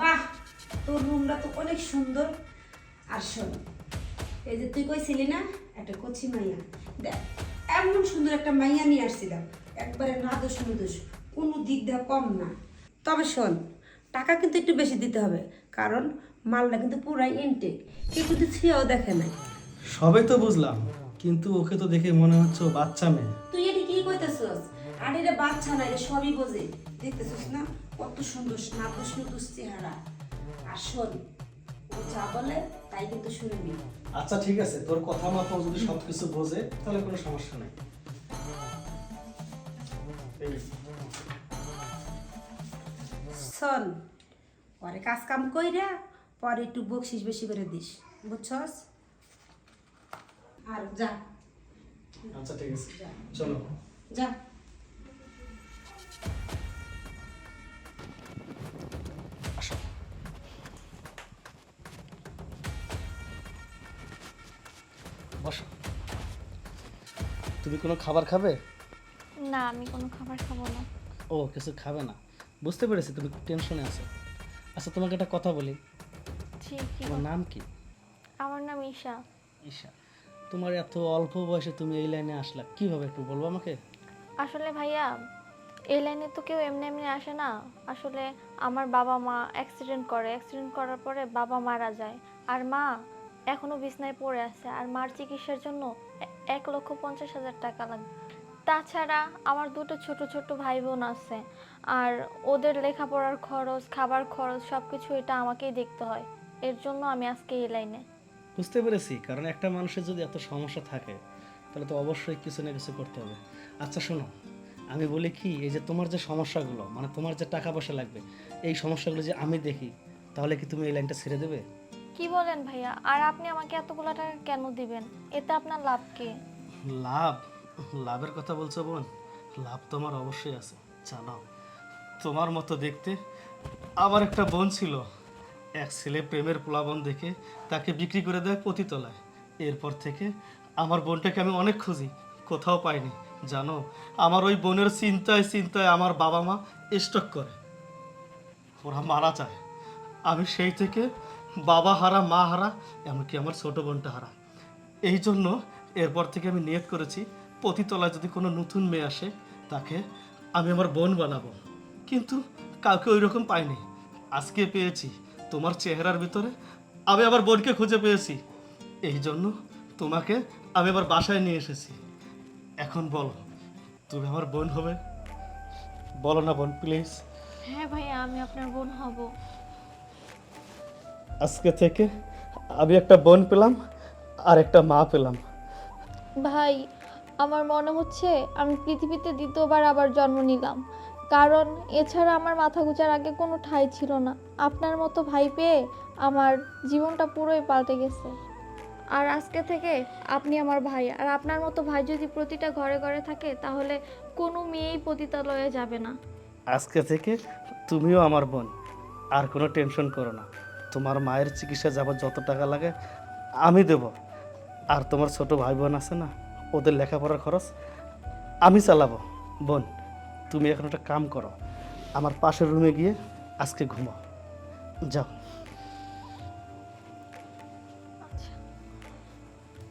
বাহ তোর রুমটা তো অনেক সুন্দর। আর শোন এই যে তুই কইছিলি না একটা কচি মাইয়া। দেখ এমন সুন্দর একটা মাইয়া নিয়ে আসছিলাম একবারে না দোষ দোষ কোনো দিক দিয়ে কম না। তবে শোন টাকা কিন্তু একটু বেশি দিতে হবে কারণ মালটা কিন্তু পুরাই ইনটেক কেউ কিন্তু ছিঁড়েও দেখে নাই। সবে তো বুঝলাম কিন্তু ওকে তো দেখে মনে হচ্ছে বাচ্চা মেয়ে। তুই এটা বাচ্চা না এটা সবই বোঝে। দেখতেছস না? কত সুন্দর নাদুস নুদুস চেহারা। আর শোন ও যা বলে তাই কিন্তু শুনবি আচ্ছা ঠিক আছে। তোর কথা মতো যদি সবকিছু বোঝে তাহলে কোনো সমস্যা নেই। শোন পরে কাজ কাম কইরা পরে একটু বকশিস বেশি করে দিস বুঝছস? আর যা। আচ্ছা ঠিক আছে। চলো। যা। বসো। তুমি কোনো খাবার খাবে? না আমি কোনো খাবার খাব না। ও কিছু খাবে না। বুঝতে পেরেছি তুমি টেনশনে আছো। আচ্ছা তোমাকে একটা কথা বলি। তোমার নাম কি? আমার নাম ঈশা। ঈশা। তোমার এত অল্প বয়সে তুমি এই লাইনে আসলা কীভাবে একটু বলব আমাকে? আসলে ভাইয়া এই লাইনে তো কেউ এমনি এমনি আসে না। আসলে আমার বাবা মা অ্যাক্সিডেন্ট করে। অ্যাক্সিডেন্ট করার পরে বাবা মারা যায়। আর মা এখনও বিছনায় পড়ে আছে আর মার চিকিৎসার জন্য এক লক্ষ পঞ্চাশ হাজার টাকা লাগবে। তাছাড়া আমার দুটো ছোট ছোট ভাই বোন আছে আর ওদের লেখাপড়ার খরচ, খাবার খরচ সব কিছু এটা আমাকেই দেখতে হয়। এর জন্য আমি আজকে এই লাইনে। বুঝতে পেরেছি, কারণ একটা মানুষের যদি এত সমস্যা থাকে, তাহলে তো অবশ্যই কিছু না কিছু করতে হবে। আচ্ছা শোনো, আমি বলি কি, এই যে তোমার যে সমস্যাগুলো মানে তোমার যে টাকা পয়সা লাগবে, এই সমস্যাগুলো যে আমি দেখি, তাহলে কি তুমি এই লাইনটা ছেড়ে দেবে? কি বলেন ভাইয়া? আর আপনি আমাকে এতগুলো টাকা কেন দিবেন? এতে আপনার লাভ কি? লাভ? লাভের কথা বলছো বোন? লাভ তো আমার অবশ্যই আছে জানাও তোমার মতো দেখতে আমার একটা বোন ছিল। এক ছেলে প্রেমের প্লাবন দেখে তাকে বিক্রি করে দেয় পতিতলায়। এরপর থেকে আমার বোনটাকে আমি অনেক খুঁজি, কোথাও পাইনি, জানো। আমার ওই বোনের চিন্তায় চিন্তায় আমার বাবা মা স্টক করে। ওরা মারা যায়। আমি সেই থেকে বাবা হারা, মা হারা, এমনকি আমার ছোট বোনটা হারা। এই জন্য এরপর থেকে আমি নিয়ত করেছি, পতিতলায় যদি কোনো নতুন মেয়ে আসে, তাকে আমি আমার বোন বানাবো। কিন্তু কাউকে ওই রকম পাইনি। আজকে পেয়েছি, তোমার চেহারার ভিতরে আমি আমার বোনকে খুঁজে পেয়েছি। এই জন্য তোমাকে আমি আমার বাসায় নিয়ে এসেছি। এখন বলো, তুমি আমার বোন হবে? বলো না বোন, প্লিজ। হ্যাঁ ভাইয়া, আমি আপনার বোন হব। আজকে থেকে আমি একটা বোন পেলাম আর একটা মা পেলাম। ভাই আমার মনে হচ্ছে আমি পৃথিবীতে দ্বিতীয়বার আবার জন্ম নিলাম। কারণ এছাড়া আমার মাথা গোচার আগে কোনো ঠাঁই ছিল না। আপনার মতো ভাই পেয়ে আমার জীবনটা পুরোই পাল্টে গেছে। আর আজকে থেকে আপনি আমার ভাই আর আপনার মতো ভাই যদি প্রতিটা ঘরে ঘরে থাকে তাহলে কোনো মেয়েই পতিতালয়ে যাবে না। আজকে থেকে তুমিও আমার বোন আর কোনো টেনশন করো না। তোমার মায়ের চিকিৎসা যাবার যত টাকা লাগে, আমি দেব। আর তোমার ছোট ভাই বোন আছে না, ওদের লেখাপড়ার খরচ আমি চালাবো। বোন, তুমি এখন একটা কাম করো। আমার পাশের রুমে গিয়ে আজকে ঘুমাও। যাও।